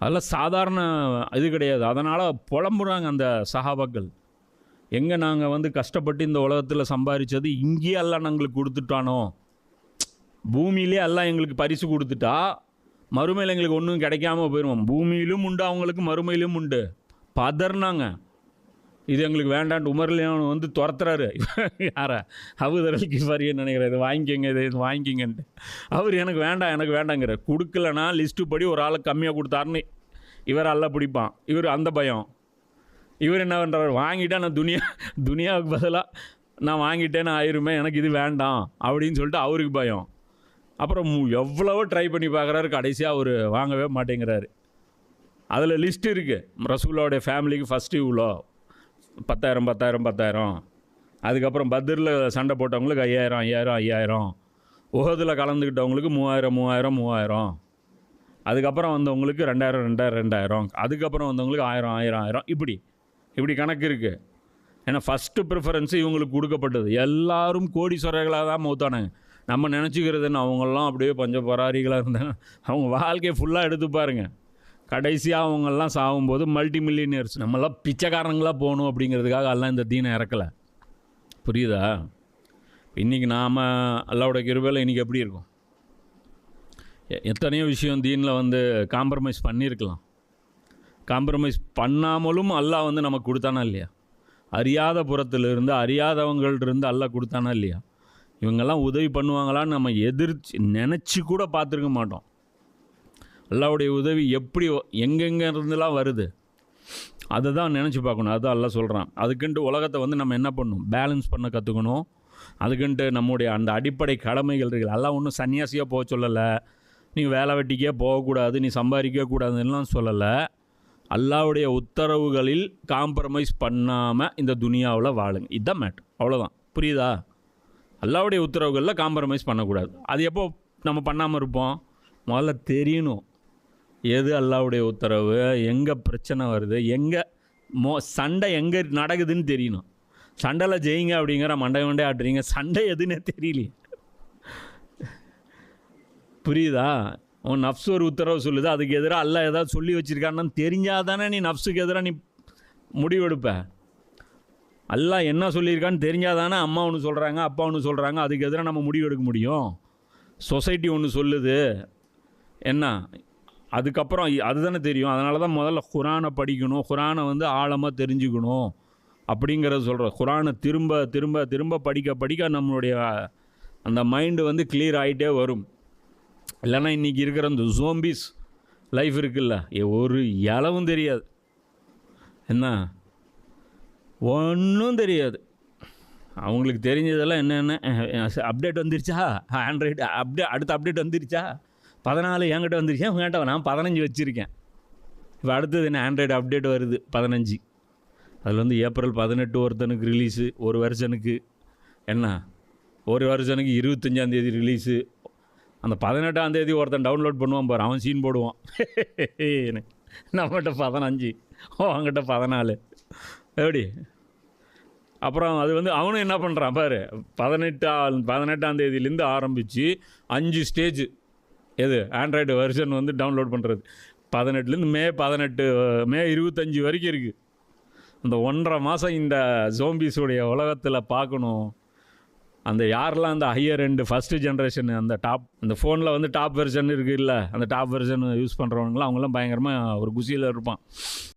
அதெல்லாம் சாதாரண இது கிடையாது. அதனால் புலம்புறாங்க அந்த சகாபாக்கள் எங்கே நாங்கள் வந்து கஷ்டப்பட்டு இந்த உலகத்தில் சம்பாதிச்சது இங்கேயே எல்லாம் நாங்களுக்கு கொடுத்துட்டானோ? பூமியிலே எல்லாம் எங்களுக்கு பரிசு கொடுத்துட்டா மறுமையில் எங்களுக்கு ஒன்றும் கிடைக்காம போயிடுவோம் பூமியிலும் உண்டு அவங்களுக்கு மறுமையிலும் உண்டு. பதர்னாங்க. இது எங்களுக்கு வேண்டான்ட்டு உமர்லியான் வந்து துரத்துறாரு. யாரா? அபுதரல் கிஃபாரியை நினைக்கிறேன் இது வாங்கிக்கோங்க இது இது வாங்கிக்கங்கன்ட்டு. அவர் எனக்கு வேண்டாம் எனக்கு வேண்டாங்கிற கொடுக்கலனா லிஸ்ட்டு படி ஒரு ஆளை கம்மியாக கொடுத்தாருன்னு இவர் அல்ல பிடிப்பான். இவர் அந்த பயம். இவர் என்ன பண்ணுறாரு வாங்கிட்டா நான் துனியா துனியாவுக்கு பதிலாக நான் வாங்கிட்டேன்னு ஆயிருமே எனக்கு இது வேண்டாம் அப்படின்னு சொல்லிட்டு அவருக்கு பயம். அப்புறம் எவ்வளவோ ட்ரை பண்ணி பார்க்குறாரு. கடைசியாக அவர் வாங்கவே மாட்டேங்கிறாரு. அதில் லிஸ்ட் இருக்குது ரசூலாவுடைய ஃபேமிலிக்கு ஃபஸ்ட்டு இவ்வளோ பத்தாயிரம் பத்தாயிரம் பத்தாயிரம். அதுக்கப்புறம் பத்ரில் சண்டை போட்டவங்களுக்கு ஐயாயிரம் ஐயாயிரம் ஐயாயிரம். உகதில் கலந்துக்கிட்டவங்களுக்கு மூவாயிரம் மூவாயிரம் மூவாயிரம். அதுக்கப்புறம் வந்தவங்களுக்கு ரெண்டாயிரம் ரெண்டாயிரம் ரெண்டாயிரம். அதுக்கப்புறம் வந்தவங்களுக்கு ஆயிரம் ஆயிரம் ஆயிரம். இப்படி இப்படி கணக்கு இருக்குது ஏன்னா ஃபஸ்ட்டு ப்ரிஃபரன்ஸு இவங்களுக்கு கொடுக்கப்பட்டது. எல்லாரும் கோடீஸ்வரர்களாக தான் மௌத்தானாங்க. நம்ம நினச்சிக்கிறதுன்னு அவங்களாம் அப்படியே பஞ்ச பராரிகளாக இருந்தாங்க அவங்க வாழ்க்கையை ஃபுல்லாக எடுத்து பாருங்கள் கடைசியாக அவங்கெல்லாம் சாகும்போது மல்டி மில்லியனியர்ஸ் நம்மளாம் பிச்சைக்காரங்களாக போகணும் அப்படிங்கிறதுக்காக எல்லாம் இந்த தீனை இறக்கலை. புரியுதா? இன்றைக்கி நாம் அல்லாவோட கிருபையில் இன்றைக்கி எப்படி இருக்கும்? எ- எத்தனையோ விஷயம் தீனில் வந்து காம்ப்ரமைஸ் பண்ணியிருக்கலாம். காம்ப்ரமைஸ் பண்ணாமலும் அல்லாஹ் வந்து நமக்கு கொடுத்தானா இல்லையா? அறியாத புறத்திலிருந்து அறியாதவங்கள்டிருந்து அல்லாஹ் கொடுத்தானா இல்லையா? இவங்கெல்லாம் உதவி பண்ணுவாங்களான்னு நம்ம எதிர்த்து நினச்சி கூட பார்த்துருக்க மாட்டோம். அல்லாவுடைய உதவி எப்படி எங்கெங்கே இருந்துலாம் வருது? அதை தான் நினச்சி பார்க்கணும். அதுதான் எல்லாம் சொல்கிறான் அதுக்குன்ட்டு உலகத்தை வந்து நம்ம என்ன பண்ணணும்? பேலன்ஸ் பண்ண கற்றுக்கணும் அதுக்குன்ட்டு நம்முடைய அந்த அடிப்படை கடமைகள் இருக்குது எல்லாம் ஒன்றும் சன்னியாசியாக போக சொல்லலை. நீ வேலை வெட்டிக்கே போகக்கூடாது. நீ சம்பாதிக்க கூடாதுன்னெலாம் சொல்லலை. அல்லாவுடைய உத்தரவுகளில் காம்ப்ரமைஸ் பண்ணாமல் இந்த துனியாவில் வாழுங்க. இதுதான் மேட்ரு அவ்வளோதான் புரியுதா? அல்லாவுடைய உத்தரவுகளில் காம்ப்ரமைஸ் பண்ணக்கூடாது. அது எப்போ நம்ம பண்ணாமல் இருப்போம்? முதல்ல தெரியணும். எது அல்லாவுடைய உத்தரவு? எங்கே பிரச்சனை வருது? எங்கே மோ சண்டை எங்கே நடக்குதுன்னு தெரியணும். சண்டையில் ஜெயிங்க அப்படிங்கிற மண்டை மண்டை ஆட்டுறீங்க. சண்டை எதுன்னே தெரியலையே. புரியுதா? உன் நஃப்ஸு ஒரு உத்தரவு சொல்லுது. அதுக்கு எதிராக அல்ல ஏதாவது சொல்லி வச்சுருக்கான்னு தெரிஞ்சால் தானே நீ நஃப்ஸுக்கு எதிராக நீ முடிவெடுப்ப. அல்லா என்ன சொல்லியிருக்கான்னு தெரிஞ்சால் தானே அம்மா ஒன்று சொல்கிறாங்க அப்பா ஒன்று சொல்கிறாங்க அதுக்கு எதிராக நம்ம முடிவு எடுக்க முடியும். சொசைட்டி ஒன்று சொல்லுது. என்ன? அதுக்கப்புறம் அதுதானே தெரியும். அதனால தான் முதல்ல குரானை படிக்கணும். குரானை வந்து ஆழமாக தெரிஞ்சுக்கணும் அப்படிங்கிறத சொல்கிறோம் குரானை திரும்ப திரும்ப திரும்ப படிக்க படிக்க நம்மளுடைய அந்த மைண்டு வந்து கிளியர் ஆகிட்டே வரும். இல்லைன்னா இன்றைக்கி இருக்கிற அந்த ஜோம்பிஸ் லைஃப் இருக்குல்ல. ஒரு இலவும் தெரியாது. என்ன? ஒன்றும் தெரியாது. அவங்களுக்கு தெரிஞ்சதெல்லாம் என்னென்ன? அப்டேட் வந்துருச்சா? ஆண்ட்ராய்டு அப்டே அடுத்த அப்டேட் வந்துருச்சா? பதினாலு என்கிட்ட வந்துருக்கேன் உங்கள்கிட்ட நான் பதினஞ்சு வச்சுருக்கேன். இப்போ அடுத்தது என்ன? ஆண்ட்ராய்டு அப்டேட் வருது பதினஞ்சு. அதில் வந்து ஏப்ரல் பதினெட்டு ஒருத்தனுக்கு ரிலீஸு ஒரு வருஷனுக்கு என்ன? ஒரு வருஷனுக்கு இருபத்தஞ்சாந்தேதி ரிலீஸு அந்த பதினெட்டாம் தேதி ஒருத்தன் டவுன்லோட் பண்ணுவான் பாரு அவன் சீன் போடுவான். நம்மகிட்ட பதினஞ்சு ஓ அவங்ககிட்ட பதினாலு. எப்படி? அப்புறம் அது வந்து அவனும் என்ன பண்ணுறான் பாரு பதினெட்டா பதினெட்டாம் தேதியிலேருந்து ஆரம்பித்து அஞ்சு ஸ்டேஜ் எது? ஆண்ட்ராய்டு வெர்ஷன் வந்து டவுன்லோட் பண்ணுறது பதினெட்டுலேருந்து மே பதினெட்டு மே இருபத்தஞ்சி வரைக்கும் இருக்குது அந்த ஒன்றரை மாதம் இந்த ஜோம்பிஸுடைய உலகத்தில் பார்க்கணும். அந்த யாரெல்லாம் அந்த ஹையர் ரெண்டு ஃபஸ்ட்டு ஜென்ரேஷன் அந்த டாப் அந்த ஃபோனில் வந்து டாப் வெர்ஷன் இல்லை அந்த டாப் வெர்ஷன் யூஸ் பண்ணுறவங்களாம் அவங்களாம் பயங்கரமாக ஒரு குசியில் இருப்பான்.